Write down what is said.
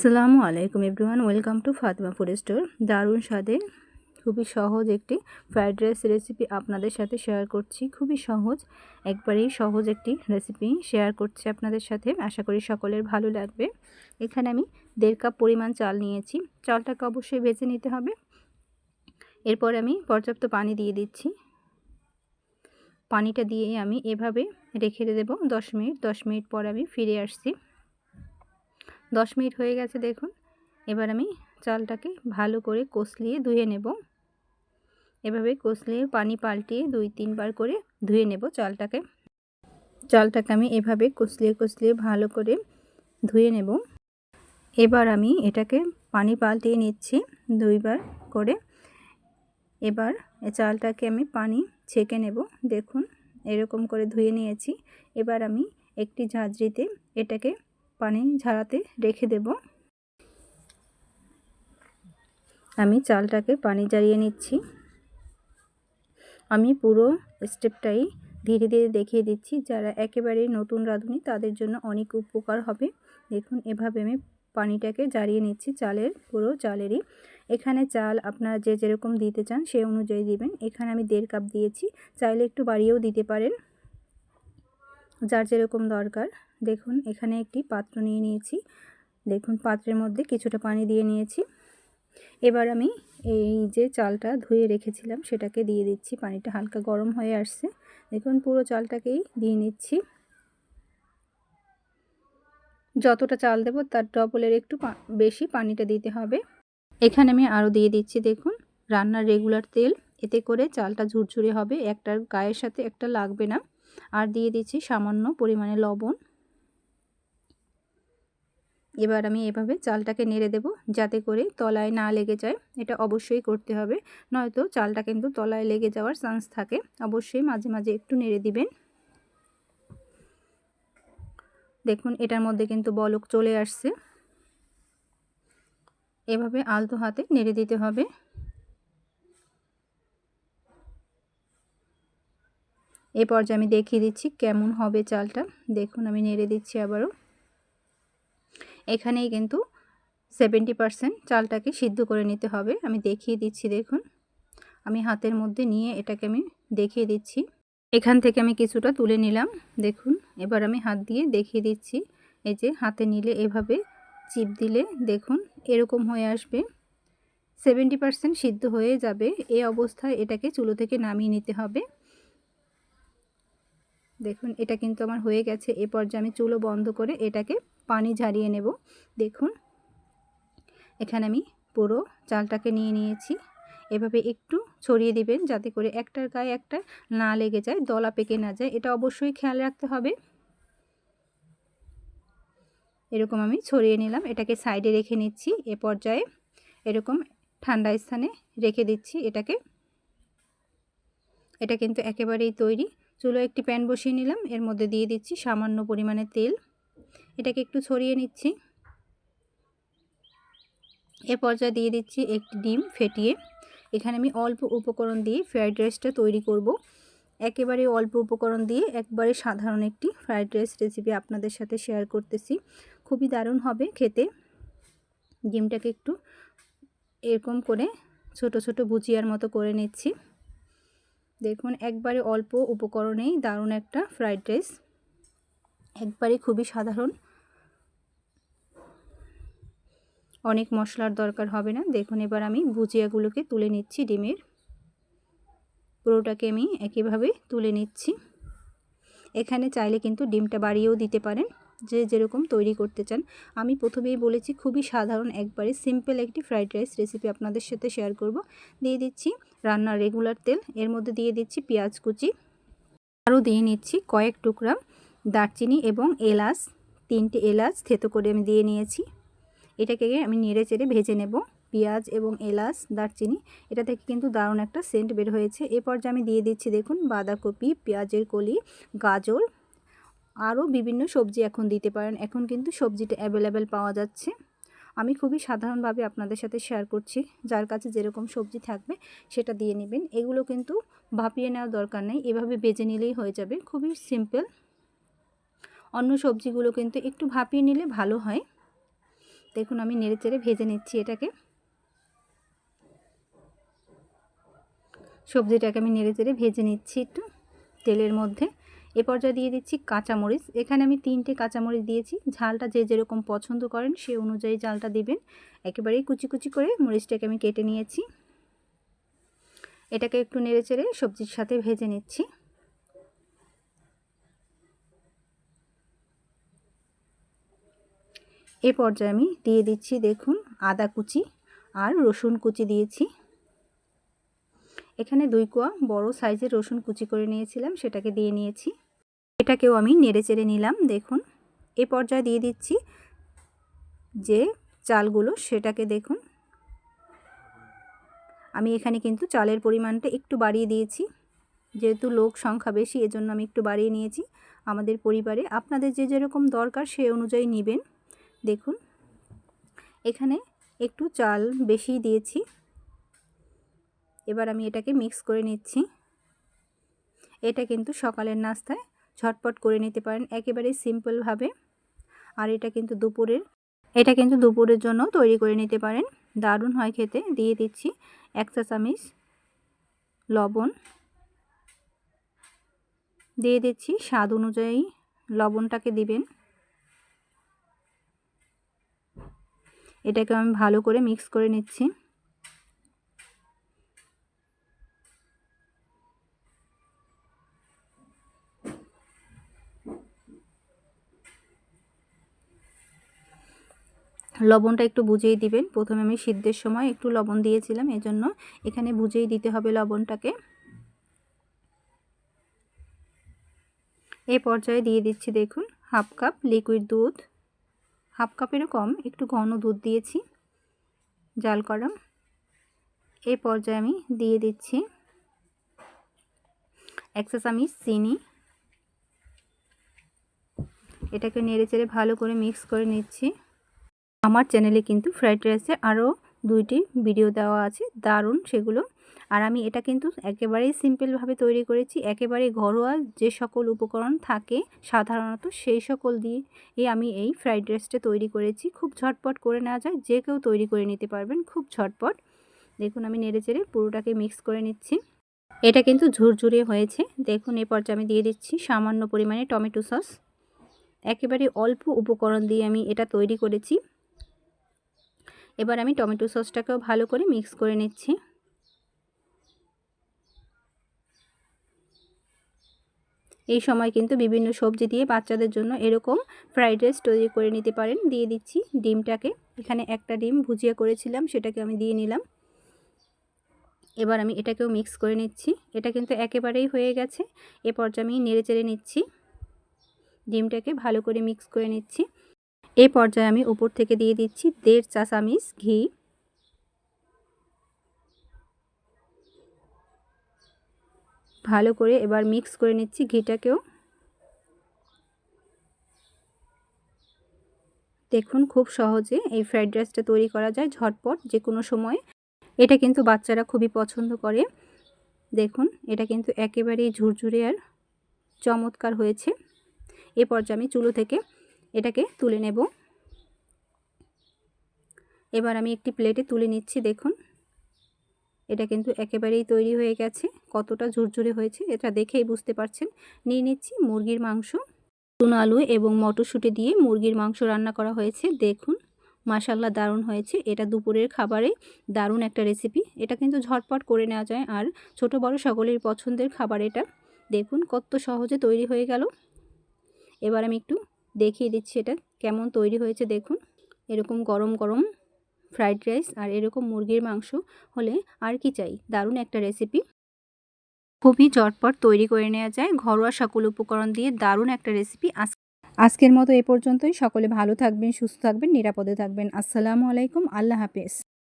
আসসালামু আলাইকুম everyone, welcome to Fatema food store. দারুণ স্বাদে খুবই সহজ একটি ফ্রাইড রাইস রেসিপি আপনাদের সাথে শেয়ার করছি। খুবই সহজ, একবারেই সহজ একটি রেসিপি শেয়ার করছি আপনাদের সাথে। আশা করি সকলের ভালো লাগবে। এখানে আমি দেড় কাপ পরিমাণ চাল নিয়েছি। চালটাকে অবশ্যই ভেজে নিতে হবে। এরপর আমি পর্যাপ্ত পানি দিয়ে দিচ্ছি। পানিটা দিয়ে আমি এভাবে রেখে দেবো দশ মিনিট। দশ মিনিট পর আমি ফিরে আসছি। দশ মিনিট হয়ে গেছে দেখুন। এবার আমি চালটাকে ভালো করে কষলিয়ে ধুয়ে নেব। এভাবে কষলিয়ে পানি পাল্টিয়ে দুই, তিনবার করে ধুয়ে নেব চালটাকে। চালটাকে আমি এভাবে কষলিয়ে কষলিয়ে ভালো করে ধুয়ে নেব। এবার আমি এটাকে পানি পাল্টিয়ে নিচ্ছি দুইবার করে। এবার চালটাকে আমি পানি ছেঁকে নেব। দেখুন, এরকম করে ধুয়ে নিয়েছি। এবার আমি একটি ঝাঁঝরিতে এটাকে পানি ঝাড়াতে রেখে দেব। আমি চালটাকে পানি ঝারিয়ে নিচ্ছি। আমি পুরো স্টেপটাই ধীরে ধীরে দেখিয়ে দিচ্ছি। যারা একেবারেই নতুন রাঁধুনি, তাদের জন্য অনেক উপকার হবে। দেখুন, এভাবে আমি পানিটাকে জ্বারিয়ে নিচ্ছি, চালের, পুরো চালেরই। এখানে চাল আপনারা যে যেরকম দিতে চান সেই অনুযায়ী দিবেন। এখানে আমি দেড় কাপ দিয়েছি। চাইলে একটু বাড়িয়েও দিতে পারেন। যার যেরকম দরকার। দেখুন, এখানে একটি পাত্র নিয়ে নিয়েছি। দেখুন, পাত্রের মধ্যে কিছুটা পানি দিয়ে নিয়েছি। এবার আমি এই যে চালটা ধুয়ে রেখেছিলাম, সেটাকে দিয়ে দিচ্ছি। পানিটা হালকা গরম হয়ে আসছে। দেখুন, পুরো চালটাকেই দিয়ে নিচ্ছি। যতটা চাল দেব, তার ডবলের একটু বেশি পানিটা দিতে হবে। এখানে আমি আরও দিয়ে দিচ্ছি, দেখুন, রান্নার রেগুলার তেল। এতে করে চালটা ঝুরঝুরে হবে। একটার গায়ের সাথে একটা লাগবে না। আর দিয়ে দিচ্ছি সামান্য পরিমাণে লবণ। এবার আমি এভাবে চালটাকে নেড়ে দেব যাতে করে তলায় না লেগে যায়। এটা অবশ্যই করতে হবে, নয়তো চালটা কিন্তু তলায় লেগে যাওয়ার চান্স থাকে। অবশ্যই মাঝে মাঝে একটু নেড়ে দিবেন। দেখুন, এটার মধ্যে কিন্তু বলক চলে আসছে। এভাবে আলতো হাতে নেড়ে দিতে হবে। এ পর্যায়ে আমি দেখিয়ে দিচ্ছি কেমন হবে চালটা। দেখুন, আমি নেড়ে দিচ্ছি আবারও। এখানেই কিন্তু সেভেন্টি পারসেন্ট চালটাকে সিদ্ধ করে নিতে হবে। আমি দেখিয়ে দিচ্ছি, দেখুন। আমি হাতের মধ্যে নিয়ে এটাকে আমি দেখিয়ে দিচ্ছি। এখান থেকে আমি কিছুটা তুলে নিলাম, দেখুন। এবার আমি হাত দিয়ে দেখিয়ে দিচ্ছি, এই যে হাতে নিলে এভাবে চিপ দিলে, দেখুন, এরকম হয়ে আসবে। সেভেন্টি পারসেন্ট সিদ্ধ হয়ে যাবে। এ অবস্থায় এটাকে চুলো থেকে নামিয়ে নিতে হবে। দেখুন, এটা কিন্তু আমার হয়ে গেছে। এ পর্যায়ে আমি চুলো বন্ধ করে এটাকে পানি ঝারিয়ে নেব। দেখুন, এখানে আমি পুরো চালটাকে নিয়ে নিয়েছি। এভাবে একটু ছড়িয়ে দিবেন যাতে করে একটার গায়ে একটা না লেগে যায়, দলা পেকে না যায়। এটা অবশ্যই খেয়াল রাখতে হবে। এরকম আমি ছড়িয়ে নিলাম, এটাকে সাইডে রেখে নিচ্ছি। এ পর্যায়ে এরকম ঠান্ডা স্থানে রেখে দিচ্ছি এটাকে। এটা কিন্তু একেবারেই তৈরি। চুলো একটি প্যান বসিয়ে নিলাম। এর মধ্যে দিয়ে দিচ্ছি সামান্য পরিমাণে তেল। এটাকে একটু ছড়িয়ে নিচ্ছি। এ পর্যায়ে দিয়ে দিচ্ছি একটি ডিম ফেটিয়ে। এখানে আমি অল্প উপকরণ দিয়ে ফ্রাইড রাইসটা তৈরি করব। একেবারে অল্প উপকরণ দিয়ে একবারে সাধারণ একটি ফ্রাইড রাইস রেসিপি আপনাদের সাথে শেয়ার করতেছি। খুবই দারুণ হবে খেতে। ডিমটাকে একটু এরকম করে ছোট ছোট ভুজিয়ার মতো করে নিচ্ছি। দেখুন, একবারে অল্প উপকরণেই দারুণ একটা ফ্রাইড রাইস। একবারে খুবই সাধারণ। অনেক মশলার দরকার হবে না। দেখুন, এবার আমি ভুজিয়াগুলোকে তুলে নিচ্ছি ডিমের। পুরোটাকে আমি একইভাবে তুলে নিচ্ছি। এখানে চাইলে কিন্তু ডিমটা বাড়িয়েও দিতে পারেন, যে যেরকম তৈরি করতে চান। আমি প্রথমেই বলেছি, খুবই সাধারণ একবারে সিম্পল একটি ফ্রাইড রাইস রেসিপি আপনাদের সাথে শেয়ার করব। দিয়ে দিচ্ছি রান্নার রেগুলার তেল, এর মধ্যে দিয়ে দিচ্ছি পেঁয়াজ কুচি। আরও দিয়ে নিচ্ছি কয়েক টুকরা দারচিনি এবং এলাচ, তিনটে এলাচ থেতো করে আমি দিয়ে নিয়েছি। এটাকে আমি নেড়ে চেড়ে ভেজে নেব। পেঁয়াজ এবং এলাচ, দারচিনি, এটা থেকে কিন্তু দারুণ একটা সেন্ট বের হয়েছে। এ পর্যায়ে আমি দিয়ে দিচ্ছি দেখুন বাঁধাকপি, পেঁয়াজের কলি, গাজর, আরও বিভিন্ন সবজি এখন দিতে পারেন। এখন কিন্তু সবজিটা অ্যাভেলেবেল পাওয়া যাচ্ছে। আমি খুবই সাধারণভাবে আপনাদের সাথে শেয়ার করছি। যার কাছে যেরকম সবজি থাকবে সেটা দিয়ে নেবেন। এগুলো কিন্তু ভাপিয়ে নেওয়ার দরকার নেই। এভাবে বেজে নিলেই হয়ে যাবে। খুবই সিম্পল অন্য সবজিগুলো কিন্তু একটু ভাপিয়ে নিলে ভালো হয়। দেখুন আমি নেড়ে চেড়ে ভেজে নিচ্ছি এটাকে। সবজিটাকে আমি নেড়ে চেড়ে ভেজে নিচ্ছি একটু তেলের মধ্যে। এ পর্যায়ে দিয়ে দিচ্ছি কাঁচামরিচ। এখানে আমি তিনটে কাঁচামরিচ দিয়েছি। ঝালটা যে যেরকম পছন্দ করেন সে অনুযায়ী ঝালটা দিবেন। একেবারেই কুচি কুচি করে মরিচটাকে আমি কেটে নিয়েছি। এটাকে একটু নেড়ে চেড়ে সবজির সাথে ভেজে নিচ্ছি। এ পর্যায়ে আমি দিয়ে দিচ্ছি দেখুন আদা কুচি আর রসুন কুচি দিয়েছি। এখানে দুই কোয়া বড় সাইজের রসুন কুচি করে নিয়েছিলাম, সেটাকে দিয়ে নিয়েছি। এটাকেও আমি নেড়ে চেড়ে নিলাম, দেখুন। এ পর্যায়ে দিয়ে দিচ্ছি যে চালগুলো, সেটাকে দেখুন। আমি এখানে কিন্তু চালের পরিমাণটা একটু বাড়িয়ে দিয়েছি। যেহেতু লোক সংখ্যা বেশি, এজন্য আমি একটু বাড়িয়ে নিয়েছি আমাদের পরিবারে। আপনাদের যে যেরকম দরকার, সে অনুযায়ী নেবেন। দেখুন, এখানে একটু চাল বেশি দিয়েছি। এবার আমি এটাকে মিক্স করে নিচ্ছি। এটা কিন্তু সকালের নাস্তায় ঝটপট করে নিতে পারেন একেবারেই সিম্পলভাবে আর এটা কিন্তু দুপুরের, এটা কিন্তু দুপুরের জন্য তৈরি করে নিতে পারেন। দারুণ হয় খেতে। দিয়ে দিচ্ছি এক চা চামিচ লবণ। দিয়ে দিচ্ছি স্বাদ অনুযায়ী লবণটাকে দিবেন। এটাকে আমি ভালো করে মিক্স করে নিচ্ছি। লবণটা একটু বুঝেই দিবেন। প্রথমে আমি সিদ্ধের সময় একটু লবণ দিয়েছিলাম, এজন্য এখানে বুঝেই দিতে হবে লবণটাকে। এ পর্যায়ে দিয়ে দিচ্ছি দেখুন, হাফ কাপ লিকুইড দুধ। হাফ কাপেরও কম, একটু ঘন দুধ দিয়েছি, জাল করা। এ পর্যায়ে আমি দিয়ে দিচ্ছি এক আমি চিনি। এটাকে নেড়ে চেড়ে ভালো করে মিক্স করে নিচ্ছি। আমার চ্যানেলে কিন্তু ফ্রাইড রাইসে আরও দুইটি ভিডিও দেওয়া আছে, দারুণ সেগুলো। আর আমি এটা কিন্তু একেবারেই সিম্পলভাবে তৈরি করেছি, একেবারে ঘরোয়া যে সকল উপকরণ থাকে সাধারণত সেই সকল দিয়ে আমি এই ফ্রাইড রাইসটা তৈরি করেছি। খুব ঝটপট করে নেওয়া যায়, যে কেউ তৈরি করে নিতে পারবেন, খুব ঝটপট। দেখুন আমি নেড়ে চেড়ে পুরোটাকে মিক্স করে নিচ্ছি। এটা কিন্তু ঝুরঝুরে হয়েছে। দেখুন এ পর্যায়ে আমি দিয়ে দিচ্ছি সামান্য পরিমাণে টমেটো সস। একেবারে অল্প উপকরণ দিয়ে আমি এটা তৈরি করেছি। এবার আমি টমেটো সসটাকেও ভালো করে মিক্স করে নিচ্ছি। এই সময় কিন্তু বিভিন্ন সবজি দিয়ে বাচ্চাদের জন্য এরকম ফ্রাইড রাইস তৈরি করে নিতে পারেন। দিয়ে দিচ্ছি ডিমটাকে। এখানে একটা ডিম ভুজিয়া করেছিলাম, সেটাকে আমি দিয়ে নিলাম। এবার আমি এটাকেও মিক্স করে নিচ্ছি। এটা কিন্তু একেবারেই হয়ে গেছে। এ পর্যায়ে আমি নেড়ে চেড়ে নিচ্ছি। ডিমটাকে ভালো করে মিক্স করে নিচ্ছি। এই পর্যায়ে আমি উপর থেকে দিয়ে দিচ্ছি দেড় চা চামিচ ঘি। ভালো করে এবার মিক্স করে নিচ্ছি ঘিটাকেও। দেখুন খুব সহজে এই ফ্রাইড রাইসটা তৈরি করা যায় ঝটপট যে কোনো সময়। এটা কিন্তু বাচ্চারা খুবই পছন্দ করে। দেখুন এটা কিন্তু একেবারেই ঝুরঝুরে আর চমৎকার হয়েছে। এ পর্যায়ে আমি চুলো থেকে এটাকে তুলে নেব। এবার আমি একটি প্লেটে তুলে নিচ্ছি, দেখুন। এটা কিন্তু একেবারেই তৈরি হয়ে গেছে। কতটা ঝুরঝুরে হয়েছে, এটা দেখেই বুঝতে পারছেন। নিয়ে নিচ্ছি মুরগির মাংস। চুন আলু এবং মটরশুঁটি দিয়ে মুরগির মাংস রান্না করা হয়েছে। দেখুন মাসাল্লা দারুণ হয়েছে। এটা দুপুরের খাবারে দারুণ একটা রেসিপি এটা কিন্তু ঝটপট করে নেওয়া যায়, আর ছোট বড় সকলের পছন্দের খাবার এটা। দেখুন, কত সহজে তৈরি হয়ে গেল। এবার আমি একটু দেখিয়ে দিচ্ছি এটা। কেমন তৈরি হয়েছে দেখুন। এরকম গরম গরম ফ্রাইড রাইস আর এরকম মুরগির মাংস হলে আর কি চাই? দারুণ একটা রেসিপি খুবই চটপট তৈরি করে নেওয়া যায়। ঘরোয়া সকল উপকরণ দিয়ে দারুণ একটা রেসিপি আজকের মতো এ পর্যন্তই। সকলে ভালো থাকবেন, সুস্থ থাকবেন, নিরাপদে থাকবেন। আসসালামু আলাইকুম। আল্লাহ হাফেজ।